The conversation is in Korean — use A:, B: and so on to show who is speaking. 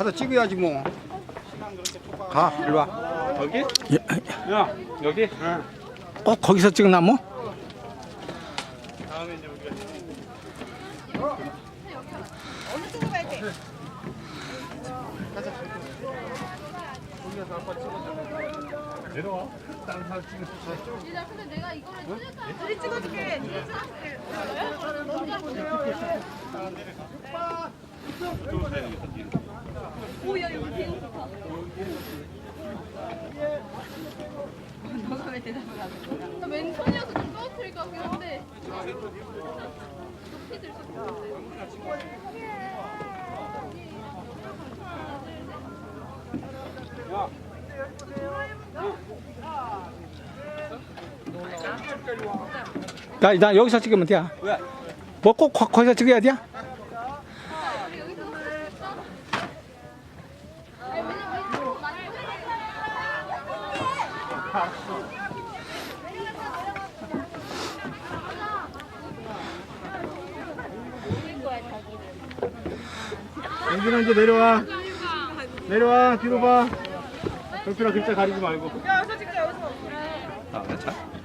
A: 가서 찍어야지 뭐. 가, 일로 와.
B: 여기?
C: 예,
B: 야 여기?
C: 어 거기서 찍나 뭐?
B: 다음에 이제 우리가 내려와. 다른 사람 찍을
D: 야, 근데 내가 이거를 찍을까? 우리 찍어줄게. 네가 찍어줄게.
C: 나, 나 여기서 찍으면 돼.
B: 왜?
C: 뭐꼭 거기서 찍어야 돼?
D: 우리 여기서 찍을까? 아니, 왜냐면 많이
B: 영준아 이제 내려와. 내려와 뒤로 봐. 경준아 글자 가리지 말고. 야 여기서 찍자 여기서. 아, 자.